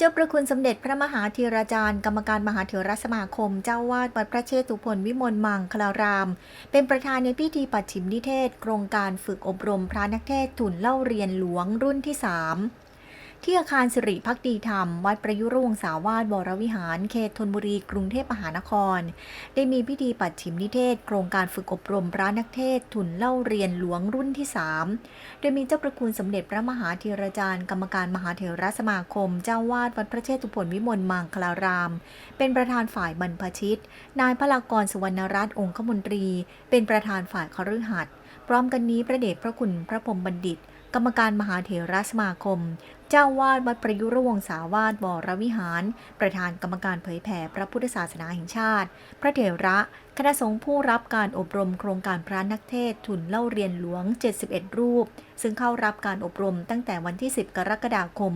เจ้าประคุณสมเด็จพระมหาธีราจารย์ กรรมการมหาเถรสมาคม เจ้าวาดวัดพระเชตุพนวิมลมังคลาราม เป็นประธานในพิธีปัดฉิมนิเทศ โครงการฝึกอบรมพระนักเทศทุนเล่าเรียนหลวงรุ่นที่ 3 ที่อาคารสิริพักดีธรรม วัดประยุรวงศาวาสวรวิหาร เขตธนบุรี กรุงเทพมหานคร ได้มีพิธีปัดฉิมนิเทศ โครงการฝึกอบรมพระนักเทศ ทุนเล่าเรียนหลวงรุ่นที่ 3 โดยมีเจ้าประคุณสมเด็จพระมหาธีรจารย์ กรรมการมหาเถรสมาคม เจ้าวาดวัดพระเชตุพนวิมลมังคลาราม เป็นประธานฝ่ายบรรพชิต นายพลากรสุวรรณรัตน์องคมนตรี เป็นประธานฝ่ายคฤหัสถ์ พร้อมกันนี้พระเดชพระคุณพระพรมบัณฑิต กรรมการมหาเถรสมาคม เจ้าวาดวัดประยุรวงศาวาสวรวิหาร ประธานกรรมการเผยแผ่พระพุทธศาสนาแห่งชาติ พระเถระคณะสงฆ์ผู้รับการอบรมโครงการพระนักเทศทุนเล่าเรียนหลวง 71 รูป ซึ่งเข้ารับการอบรมตั้งแต่วันที่ 10 กรกฎาคม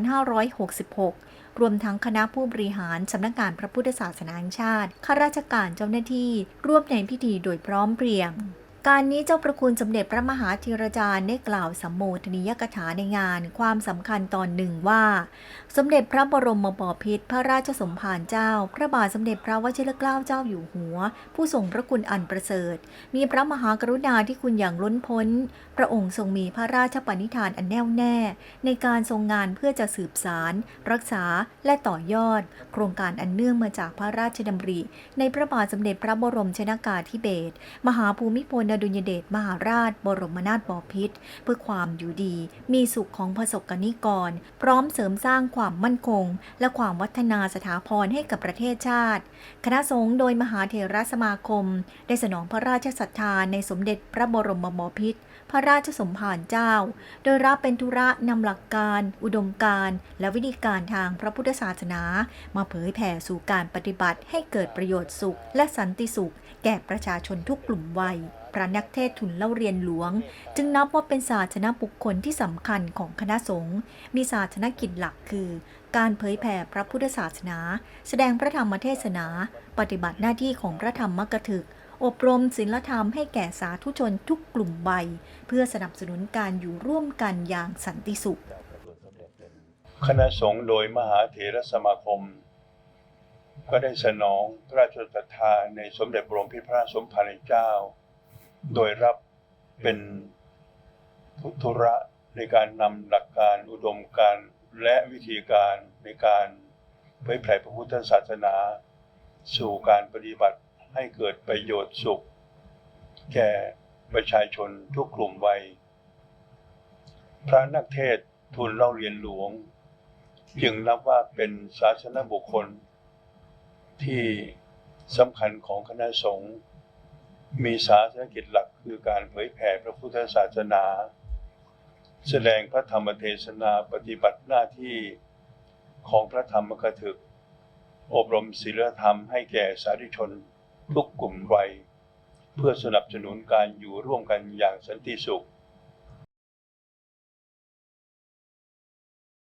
2566 รวมทั้งคณะผู้บริหารสำนักงานพระพุทธศาสนาแห่งชาติข้าราชการเจ้าหน้าที่ร่วมในพิธีโดยพร้อมเพรียง การนี้เจ้าประคุณสมเด็จพระมหาธีรจารย์ได้กล่าวสัมโมทนียกถาในงานความสำคัญตอนหนึ่งว่า สมเด็จพระบรมบพิตรพระราชสมภารเจ้า พระบาทสมเด็จพระวชิรเกล้าเจ้าอยู่หัว ผู้ทรงพระคุณอันประเสริฐ มีพระมหากรุณาที่คุณอย่างล้นพ้น พระองค์ทรงมีพระราชปณิธานอันแน่วแน่ ในการทรงงานเพื่อจะสืบสาร รักษาและต่อยอด โครงการอันเนื่องมาจากพระราชดำริ ในพระบาทสมเด็จพระบรมชนากาธิเบศรมหาภูมิพลดุลยเดชมหาราช บรมนาถบพิตรเพื่อความอยู่ดี มีสุขของประสบกนิกร พร้อมเสริมสร้างความมั่นคง และความวัฒนาสถาพรให้กับประเทศชาติ คณะสงฆ์โดยมหาเถรสมาคม ได้สนองพระราชศรัทธาในสมเด็จพระบรมบพิตรพระราชสมภารเจ้า โดยรับเป็นธุระนำหลักการ อุดมการและวิธีการทางพระพุทธศาสนา มาเผยแผ่สู่การปฏิบัติให้เกิดประโยชน์สุขและสันติสุข แก่ประชาชนทุกกลุ่มวัย พระนักเทศทุนเล่าเรียนหลวง จึงนับว่าเป็นศาสนบุคคลที่สำคัญของคณะสงฆ์มีศาสนกิจหลักคือ การเผยแผ่พระพุทธศาสนา แสดงพระธรรมเทศนา ปฏิบัติหน้าที่ของพระธรรมกถึก อบรมศีลธรรมให้แก่สาธุชนทุกกลุ่มวัยเพื่อสนับสนุนการอยู่ร่วมกันอย่างสันติสุข คณะสงฆ์โดยมหาเถรสมาคมก็ได้สนองพระราชศรัทธาในสมเด็จบรมพิพระสมภารเจ้า โดยรับเป็นพุทธุระในการนำหลักการอุดมการและวิธีการในการเผยแผ่พระพุทธศาสนา สู่การปฏิบัติให้เกิดประโยชน์สุข แก่ประชาชนทุกกลุ่มวัย พระนักเทศทุนเล่าเรียนหลวง จึงนับว่าเป็นศาสนบุคคลที่สำคัญของคณะสงฆ์ มีศาสนกิจหลักคือการเผยแผ่พระพุทธศาสนา แสดงพระธรรมเทศนาปฏิบัติหน้าที่ของพระธรรมกถึก อบรมศีลธรรมให้แก่สาธุชนทุกกลุ่มวัย เพื่อสนับสนุนการอยู่ร่วมกันอย่างสันติสุข